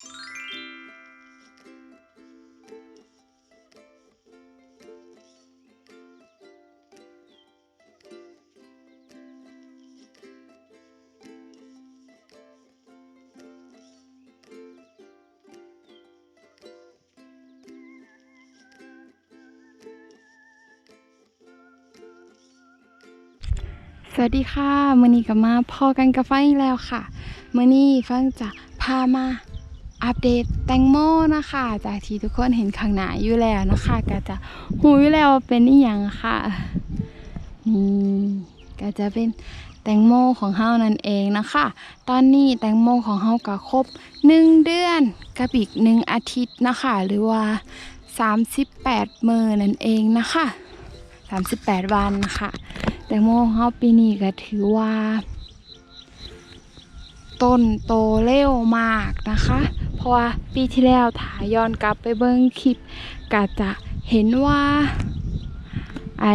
สวัสดีค่ะมือนี้ก็มาพอกันกับฟังอีกแล้วค่ะมือนี้ฟังจะพามา อัปเดตแตงโมนะคะ จากที่ทุกคนเห็นข้างหน้าอยู่แล้วนะคะ ก็จะหูอยู่แล้วเป็นอีหยังค่ะ นี่ก็จะเป็นแตงโมของเฮานั่นเองนะคะ ตอนนี้แตงโมของเฮาก็ครบหนึ่งเดือนกับอีกหนึ่งอาทิตย์นะคะ หรือว่า38มื้อนั่นเองนะคะ38วันนะคะแตงโมของเฮาปีนี้ก็ถือว่า ต้นโตเร็วมากนะคะ เพราะว่าปีที่แล้วถ้ายย้อนกลับไปเบิ่งคลิปก็จะเห็นว่าไอ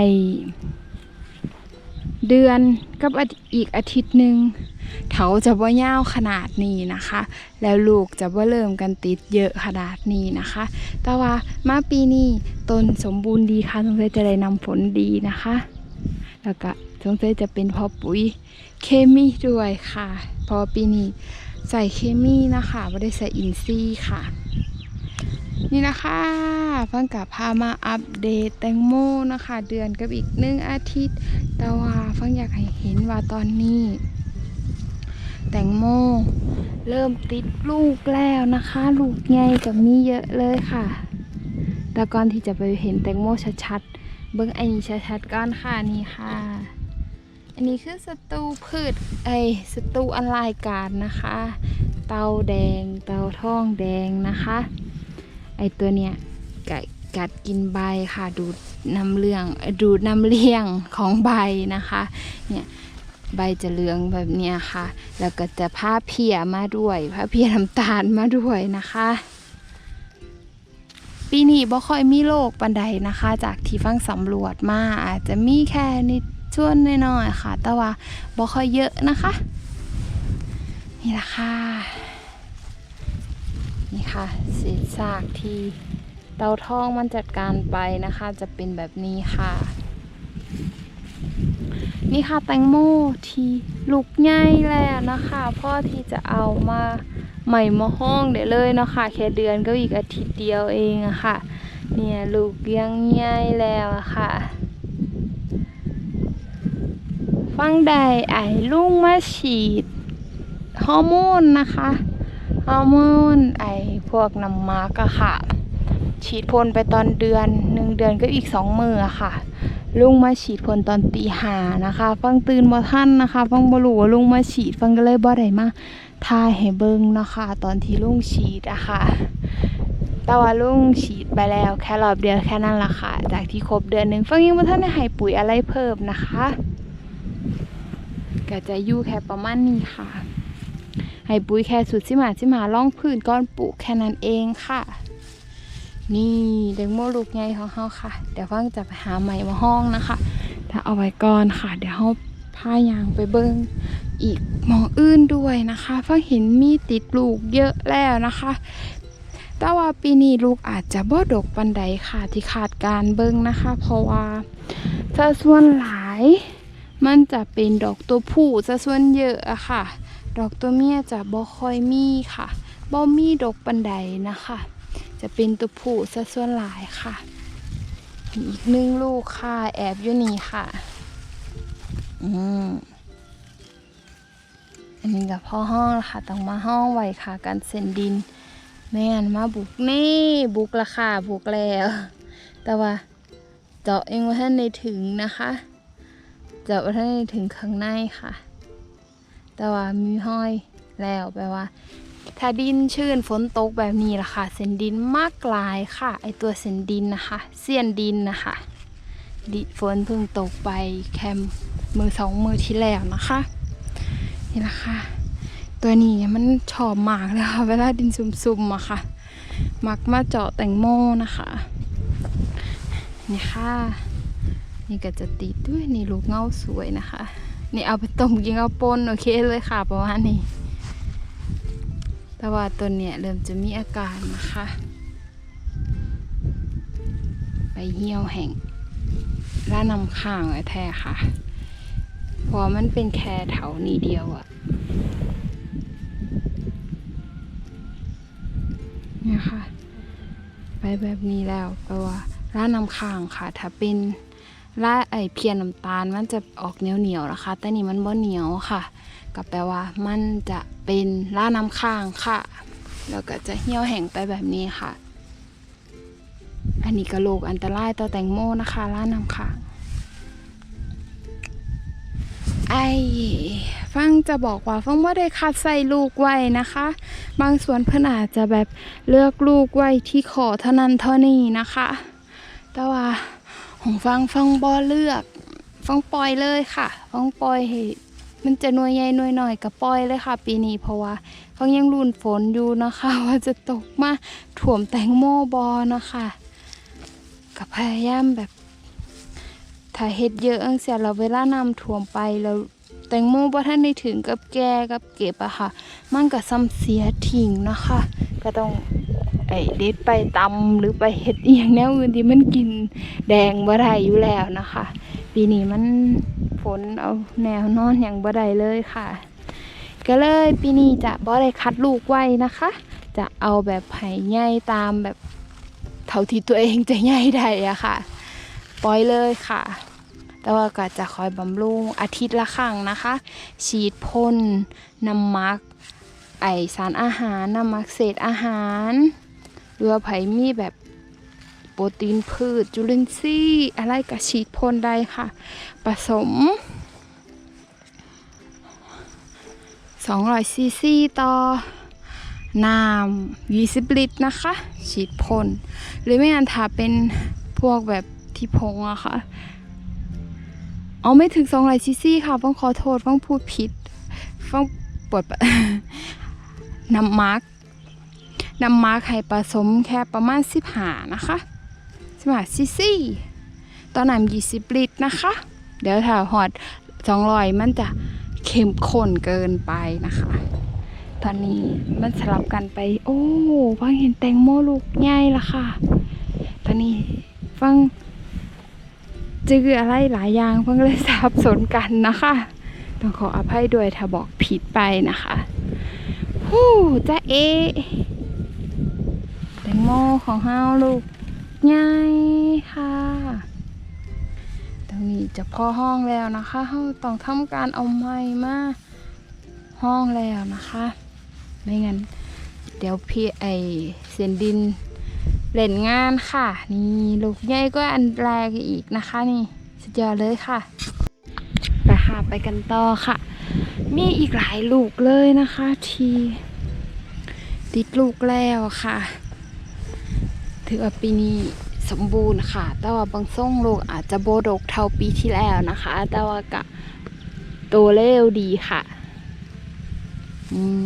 เดือนกับอีกอาทิตย์หนึ่งเขาจะว่ายาวขนาดนี้นะคะ แล้วลูกจะว่าเริ่มกันติดเยอะขนาดนี้นะคะ แต่ว่ามาปีนี้ต้นสมบูรณ์ดีค่ะสงสัยจะได้นำผลดีนะคะ แล้วก็สงสัยจะเป็นพอปุ๋ยเคมีด้วยค่ะพราะปีนี้ใส่เคมีนะคะไม่ได้ใส่อินทรีย์ค่ะ นี่นะคะฟังกับพามาอัปเดตแตงโมนะคะ เดือนกับอีกหนึ่งอาทิตย์ แต่ว่าฟังอยากให้เห็นว่าตอนนี้ แตงโมเริ่มติดลูกแล้วนะคะ ลูกใหญ่กับมีเยอะเลยค่ะแต่ก่อนที่จะไปเห็นแตงโมชัดๆเบิ้งอันนี้ชัดๆก่อนค่ะนี่ค่ะ นนี้คือสตูพืชไอสตูอันลายการนะคะ เตาแดง เตาทองแดงนะคะ ไอตัวเนี้ยกัดกัดกินใบค่ะ ดูดน้ำเลี้ยงดูดน้ำเลี้ยงของใบนะคะ เนี่ยใบจะเหลืองแบบเนี้ยค่ะ แล้วก็จะผ้าเพียมาด้วยผ้าเพียน้ำตาลมาด้วยนะคะ ปีนี้บ่ค่อยมีโรคปันใดนะคะ จากที่ฟังสำรวจมาอาจจะมีแค่นิด ช่วนน้อยๆค่ะ แต่ว่าบ่ค่อยเยอะนะคะ นี่ละค่ะ นี่ค่ะเศษซากที่เตาทองมันจัดการไปนะคะ จะเป็นแบบนี้ค่ะ นี่ค่ะแตงโมที่ลูกใหญ่แล้วนะคะพ่อที่จะเอามาใหม่มาห้องเดี๋ยวเลยเนาะค่ะแค่เดือนก็อีกอาทิตย์เดียวเองอะค่ะ เนี่ยลูกยังใหญ่แล้วอะค่ะ ฟังใดไอ้ลุงมาฉีดฮอร์โมนนะคะฮอร์โมนไอ้พวกน้ำมาร์กอะค่ะ ฉีดพ่นไปตอนเดือนหนึ่งเดือนก็อีกสองมืออะค่ะ ลุงมาฉีดพ่นตอนตีหานะคะฟังตื่นบ่ท่านนะคะฟังบ่รู้ว่าลุงมาฉีดฟังก็เลยบ่ได้มาทายให้เบิ่งเนาะคะ ตอนที่ลุงฉีดอะค่ะแต่ว่าลุงฉีดไปแล้วแค่รอบเดียวแค่นั้นละค่ะ จากที่ครบเดือนหนึ่งฟังยังบ่ทันได้ให้ปุ๋ยอะไรเพิ่มนะคะ ก็จะอยู่แค่ประมาณนี้ค่ะ ให้ปุ๋ยแค่สุดสิมาสิมาล่องพื้นก้อนปลูกแค่นั้นเองค่ะ นี่แตงโมลูกใหญ่ของเฮาค่ะ เดี๋ยวฟังจะไปหาใหม่มาห้องนะคะ ถ้าเอาไว้ก่อนค่ะ เดี๋ยวเฮาพายางไปเบิ่งอีกหมองอื่นด้วยนะคะฟังเห็นมีติดลูกเยอะแล้วนะคะแต่ว่าปีนี้ลูกอาจจะบ่ดกปันใดค่ะที่ขาดการเบิ่งนะคะ เพราะว่าสัดส่วนหลาย มันจะเป็นดอกตัวผู้ซะส่วนเยอะอะค่ะ ดอกตัวเมียจะบ่ค่อยมีค่ะบ่มีดอกปันใดนะคะ จะเป็นตัวผู้ซะส่วนหลายค่ะอีกหนึ่งลูกค่ะ แอบอยู่นี่ค่ะ อืมอันนี้กับพ่อห้องละค่ะต้องมาห้องไว้ค่ะกันเส้นดิน แม่นมาบุกนี่บุกละค่ะบุกแล้ว แต่ว่าเจาะเองว่าท่านในถึงนะคะ จะว่าท่านในถึงข้างในค่ะ แต่ว่ามีห้อยแล้วแปลว่า ถ้าดินชื้นฝนตกแบบนี้ล่ะค่ะ เส้นดินมากลายค่ะ ไอตัวเส้นดินนะคะ เสี้ยนดินนะคะดิฝนเพิ่งตกไปแค่มือสองมือที่แล้วนะคะ นี่ละค่ะตัวนี้มันชอบมากเลยค่ะเวลาดินซุ่มๆอะค่ะมักมาเจาะแตงโมนะคะ นี่ค่ะ นี่ก็จะติดด้วยนี่ลูกเงาสวยนะคะ นี่เอาไปต้มกินเอาปนโอเคเลยค่ะประมาณนี้ แต่ว่าต้นเนี่ยเริ่มจะมีอาการนะคะไปเหี่ยวแห้งล่านำข้างไว้แท้ค่ะเพราะมันเป็นแค่เถานี้เดียวอะเนี่ยค่ะ ไปแบบนี้แล้วแปลว่าล่านำข้างค่ะ ถ้าเป็น ล่าไอเพียน้ำตาลมันจะออกเหนียวเหนียวๆนะคะ แต่นี่มันบ่เหนียวค่ะ ก็แปลว่ามันจะเป็นล่าน้ำข้างค่ะ แล้วก็จะเหี่ยวแห้งไปแบบนี้ค่ะ อันนี้ก็โรคอันตรายต่อแตงโมนะคะล่าน้ำข้างไอฟังจะบอกว่าฟังว่าได้คัดใส่ลูกไว้นะคะ บางส่วนเพื่อนอาจจะแบบเลือกลูกไว้ที่ขอเท่านั้นเท่านี้นะคะ แต่ว่า ของฟังฟังบอเลือก ฟังปล่อยเลยค่ะ ฟังปล่อยให้มันจะหน่วยใหญ่หน่วยหน่อยก็ปล่อยเลยค่ะ ปีนี้เพราะว่าฟังยังรุนฝนอยู่นะคะ ว่าจะตกมาถ่วมแตงโมบอนะคะก็พยายามแบบถ้าเฮ็ดเยอะอังเสียเราเวลานำท่วมไปแล้วแตงโมบ่ทันได้ถึงกับแก่กับเก็บอะค่ะ มันก็ซ้ำเสียทิ้งนะคะ ก็ต้อง เด็ดไปตำหรือไปเฮ็ดอียงแนวอื่นที่มันกินแดงบ่ได้อยู่แล้วนะคะ ปีนี้มันฝนเอาแนวนอนอย่างบ่ได้เลยค่ะ ก็เลยปีนี้จะบ่ได้คัดลูกไว้นะคะ จะเอาแบบไห้ใหญ่ตามแบบเท่าที่ตัวเองจะใหญ่ได้อะค่ะ ปล่อยเลยค่ะ แต่ว่าก็จะคอยบำรุงอาทิตย์ละครั้งนะคะ ฉีดพ่นน้ำมักไอสารอาหารน้ำมักเศษอาหาร หรือไผมีแบบโปรตีนพืชจุลินทรีย์อะไรก็ฉีดพ่นได้ค่ะ ผสม200ซีซีต่อน้ำ20 ลิตรนะคะ ฉีดพ่นหรือไม่งั้นถ้าเป็นพวกแบบที่พงอะค่ะ เอาไม่ถึง200ซีซีค่ะต้องขอโทษต้องพูดผิดต้องปวดน้ำมาร์ก น้ำมาร์กให้ผสมแค่ประมาณ15นะคะ15ซีซีตอนน้ำ20ลิตรนะคะ เดี๋ยวถ้าหอด200มันจะเข้มข้นเกินไปนะคะ ตอนนี้มันสลับกันไป โอ้ฟังเห็นแตงโมลูกใหญ่ละค่ะ ตอนนี้ฟังจืออะไรหลายอย่างฟังก็เลยสับสนกันนะคะ ต้องขออภัยด้วยถ้าบอกผิดไปนะคะฮู้จ้าเอ งโมของเฮาลูกใหญ่ค่ะ ตรงนี้จะพอห้องแล้วนะคะเฮาต้องทำการเอาไม้มาห้องแล้วนะคะ ไม่งั้นเดี๋ยวพี่ไอเสียนดินเล่นงานค่ะ นี่ลูกใหญ่ก็อันแรกอีกนะคะ นี่สุดยอดเลยค่ะไปค่ะไปกันต่อค่ะ มีอีกหลายลูกเลยนะคะ ทีติดลูกแล้วค่ะ ถือว่าปีนี้สมบูรณ์ค่ะ แต่ว่าบางส่งลูกอาจจะโบดกเท่าปีที่แล้วนะคะ แต่ว่ากะโตเร็วดีค่ะ อืม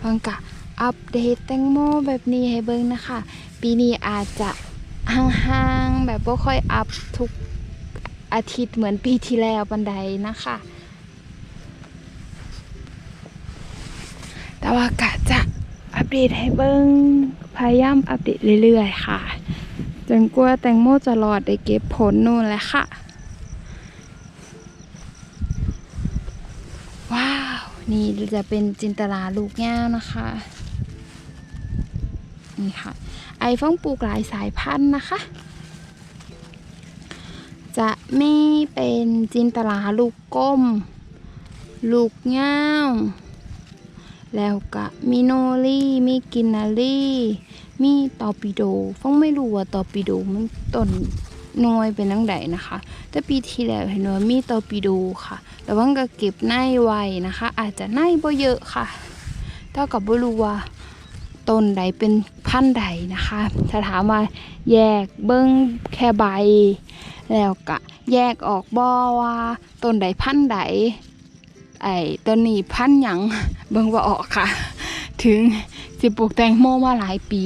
ฟังกะอัปเดตแตงโมแบบนี้ให้เบิ่งนะคะ ปีนี้อาจจะห่างๆแบบว่าค่อยอัพทุกอาทิตย์เหมือนปีที่แล้วบันไดนะคะ แต่ว่ากะจะอัปเดตให้เบิ่ง พยายามอัปเดตเรื่อยๆ ค่ะ จนกว่าแตงโมจะรอดได้เก็บผลนู่นแหละค่ะ ว้าว นี่จะเป็นจินตลาลูกแก้วนะคะ นี่ค่ะ ไอฟังปลูกหลายสายพันธุ์นะคะ จะไมีเป็นจินตลาลูกก้ม ลูกเง่า แล้วก็มีโนลี่มีกินนาลี่มีตอปิโดฟังไม่รู้ว่าตอปิโดมันต้นหน่วยเป็นนังใดนะคะ แต่ปีที่แล้วเห็นว่ามีตอปิโดค่ะแต่ว่าก็เก็บในไว้นะคะ อาจจะในบ่เยอะค่ะเท่ากับบรู้ว่าต้นใดเป็นพันธุ์ใดนะคะ ถ้าถามว่าแยกเบิ้งแค่ใบ แล้วก็แยกออกบ่ว่าต้นใดพันธุ์ใด ไอ้ต้นนี้พันหยังเบิ่งว่าออกค่ะ ถึงสิปลูกแตงโมมาหลายปี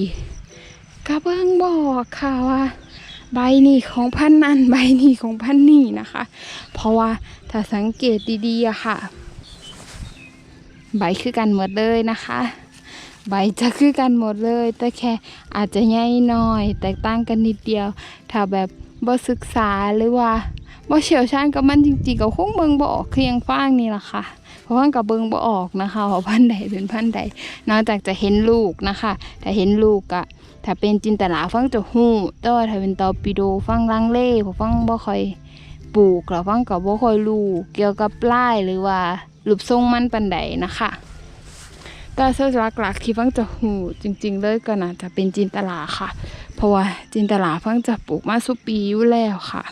ก็เบิ่งบอกค่ะว่า ใบนี้ของพันนั้นใบนี้ของพันนี้นะคะ เพราะว่าถ้าสังเกตดีๆอะค่ะ ใบคือกันหมดเลยนะคะใบจะคือกันหมดเลย แต่แค่อาจจะใหญ่น้อย แตกต่างกันนิดเดียว ถ้าแบบบ่ศึกษาหรือว่า บ่เชี่ยวชาญกับมันจริงๆก็คงเบิ่งบ่ออกคือยังฟางนี่ล่ะค่ะ เพราะว่ากับเบิ่งบ่ออกนะคะว่าพันใดเป็นพันใดนอกจากจะเห็นลูกนะคะถ้าเห็นลูกอะถ้าเป็นจินตลาฟังจะฮู้แต่ว่าถ้าเป็นตอปิโดฟังลังเลเพราะฟังบ่ค่อยปลูกแล้วฟังก็บ่ค่อยรู้เกี่ยวกับลายหรือว่ารูปทรงมันปานใดนะคะแต่เสื้อหลักๆที่ฟังจะหูจริง ๆ เลยก็น่าจะเป็นจินตลาค่ะ เพราะว่าจินตลาฟังจะปลูกมาสุปีอยู่แล้วค่ะ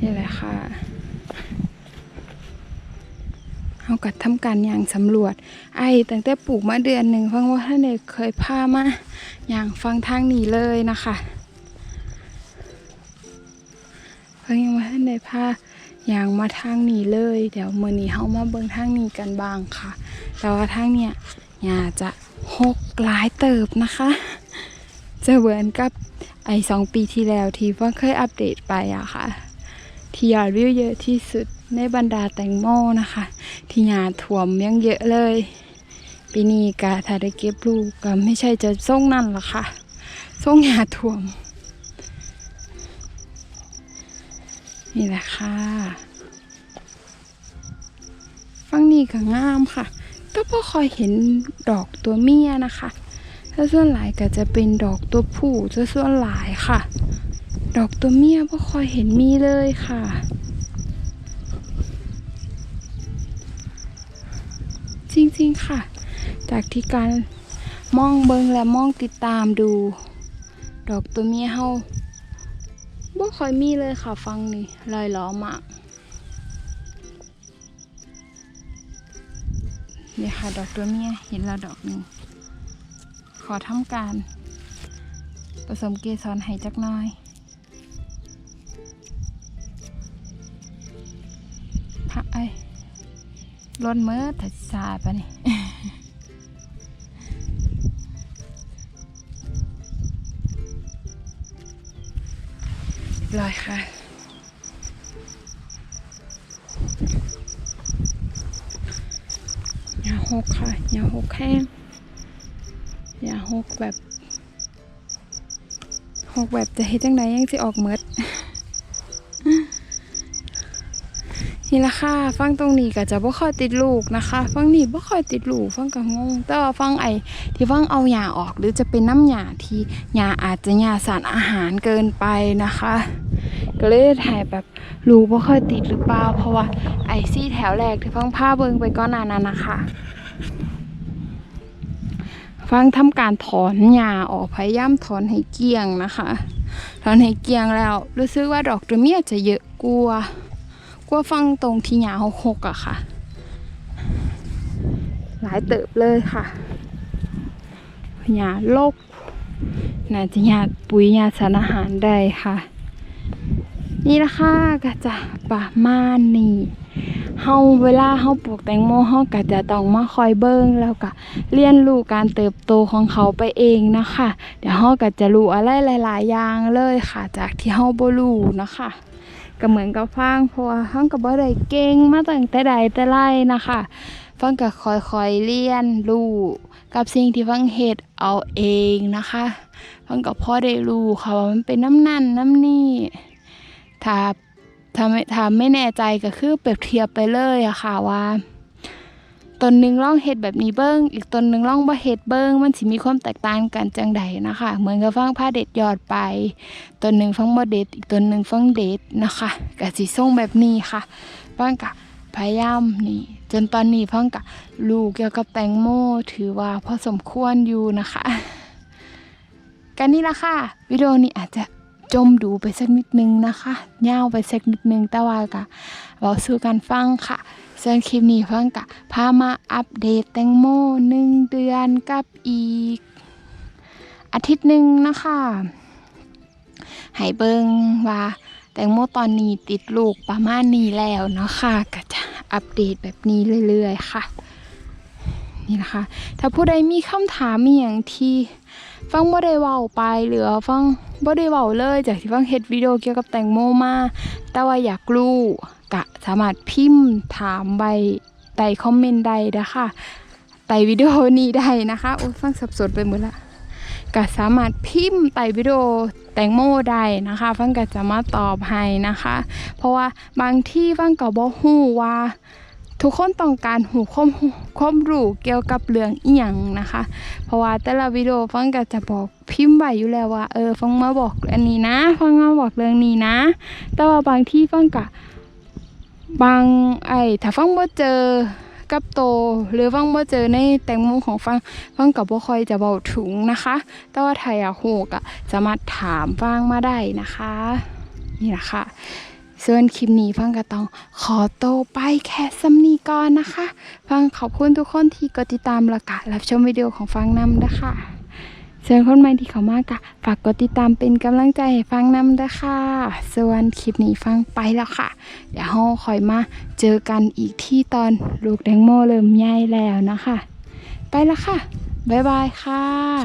นี่แหละค่ะเอากัดทำการยางสำรวจ ไอ้ตั้งแต่ปลูกมาเดือนหนึ่งฟังว่าท่านเด็กเคยพามาอย่างฟังทางนี้เลยนะคะฟังยังว่าท่านเด็กพาอย่างมาทางนี้เลย เดี๋ยวมื่อนี้เฮามาเบิ่งทางนี้กันบ้างค่ะ แต่ว่าทางเนี้ยอยาจะหกหลายเติบนะคะ จะเหมือนกับไอ้สองปีที่แล้วที่เพิ่งเคยอัปเดตไปอะค่ะ ที่ยอดวิวเยอะที่สุดในบรรดาแตงโมนะคะ ที่หาถ่วมยังเยอะเลย ปีนี้กะถ้าได้เก็บลูกก็ไม่ใช่จะส่งนั่นหรอกค่ะส่งหาถ่วม นี่แหละค่ะฟังนี้ก็งามค่ะแต่พอคอยเห็นดอกตัวเมียนะคะถ้าส่วนหลายก็จะเป็นดอกตัวผู้ซะส่วนหลายค่ะ ดอกตัวเมียบ่คอยเห็นมีเลยค่ะ จริงๆค่ะ จากที่การมองเบิงและมองติดตามดู ดอกตัวเมียเฮาบ่ค่อยมีเลยค่ะฟังนี่ลอยล้อมากนี่ค่ะดอกตัวเมียเห็นแล้วดอกหนึ่งขอทำการผสมเกสรให้จักน่อย ล้นเมื่อถัดสาปะนี่เรียบร้อยค่ะอย่าหกค่ะ อย่าหกแห้งอย่าหกแบบ หกแบบจะเฮ็ดจังไดยังสิออกเมด นี่ละค่ะฟังตรงนี้ก็จะบ่ค่อยติดลูกนะคะฟังนี่บ่ค่อยติดลูกฟังก็งง แต่ว่าฟังไอ้ที่ฟังเอาหญ้าออกหรือจะเป็นน้ำหญ้าที่หญ้าอาจจะหญ้าสารอาหารเกินไปนะคะ ก็เลยถ่ายแบบลูกบ่ค่อยติดหรือเปล่า เพราะว่าไอ้ซี่แถวแรกที่ฟังผ้าเบิงไปก้อนานั้นะคะ ฟังทำการถอนหญ้าออกพยายามถอนให้เกลี้ยงนะคะ ถอนให้เกลี้ยงแล้วรู้สึกว่าดอกตัวเมียจะเยอะกลัวา กลัวฟังตรงที่หญ้าหกหกอะค่ะ หลายเติบเลยค่ะหญ้าโลกน่าจะหญ้าปุ๋ยหญ้าสารอาหารได้ค่ะ นี่ละค่ะก็จะประมาณนี้เฮาเวลาเฮาปลูกแตงโมเฮาก็จะต้องมาคอยเบิ่งแล้วก็เรียนรู้การเติบโตของเขาไปเองนะคะ เดี๋ยวเฮาก็จะรู้อะไรหลาย ๆ อย่างเลยค่ะ จากที่เฮาบ่รู้นะคะ ก็เหมือนกับฟังเพราะว่าฟังก็บ่ได้เก่งมาตั้งแต่ใดแต่ไรนะคะฟังก็ค่อยๆเรียนรู้กับสิ่งที่ฟังเหตุเอาเองนะคะฟังก็พอได้รู้ค่ะว่ามันเป็นน้ำนั่นน้ำนี่ถ้าถ้าไม่ถ้าไม่แน่ใจก็คือเปรียบเทียบไปเลยอะค่ะว่า ตนหนึ่งล่องเฮ็ดแบบนี้เบิ้งอีกตนหนึ่งล่องบ่เฮ็ดเบิ้งมันสิมีความแตกต่างกันจังใดนะคะ เหมือนกับฟังผ้าเด็ดยอดไปตนหนึ่งฟังบ่เด็ด อีกตนหนึ่งฟังเด็ดนะคะก็สิส่งแบบนี้ค่ะฟังกะพยายามนี่จนตอนนี้ฟังกะรู้เกี่ยวกับแตงโมถือว่าพอสมควรอยู่นะคะกันนี่ละค่ะ วิดีโอนี้อาจจะจมดูไปสักนิดนึงนะคะยาวไปสักนิดนึงแต่ว่ากะ เราสู้กันฟังค่ะส่วนคลิปนี้ฟังกะพามาอัปเดตแตงโมหนึ่งเดือนกับอีก อาทิตย์หนึ่งนะคะให้เบิงว่าแตงโมตอนนี้ติดลูกประมาณนี้แล้วเนาะค่ะก็จะอัปเดตแบบนี้เรื่อยๆค่ะ นี่นะคะ ถ้าผู้ใดมีคำถามมีอย่างที่ฟังบ่ได้เว้าไปหรือว่าฟังบ่ได้เว้าเลย จากที่ฟังเฮ็ดวิดีโอเกี่ยวกับแตงโมมาแต่ว่าอยากรู้ กะสามารถพิมพ์ถามใบใต้คอมเมนต์ใดนะคะใต้วิดีโอนี้ได้นะคะโอ้ฟังสับสนไปหมดละก็สามารถพิมพ์ใต้วิดีโอแตงโมได้นะคะฟังก็จะมาตอบให้นะคะ เพราะว่าบางที่ฟังก็บ่ฮู้ว่า ทุกคนต้องการหูความรู้คมรู้เกี่ยวกับเรื่องอีหยังนะคะ เพราะว่าแต่ละวิดีโอฟังก็จะบอกพิมพ์ไว้อยู่แล้วว่าเออฟังมาบอกอันนี้นะ ฟังมาบอกเรื่องนี้นะ แต่ว่าบางที่ฟังก็ บางไอ้ถ้าฟังบ่เจอกับโตหรือฟังบ่เจอในแตงโมของฟังฟังก็บ่ค่อยจะเว้าถึงนะคะ แต่ว่าถ้าอยากฮู้ก็สามารถถามฟังมาได้นะคะ นี่แหละค่ะส่วนคลิปนี้ฟังก็ต้องขอโตไปแค่สำนีก่อนนะคะ ฟังขอบคุณทุกคนที่กดติดตามและกะรับชมวิดีโอของฟังนำนะคะ ส่วนคนใหม่ที่เขามากะฝากกดติดตามเป็นกำลังใจให้ฟังนำนะคะส่วนคลิปนี้ฟังไปแล้วค่ะ เดี๋ยวเราคอยมาเจอกันอีกที่ตอนลูกแดงโมเริ่มใหญ่แล้วนะคะ ไปแล้วค่ะ บ๊ายบายค่ะ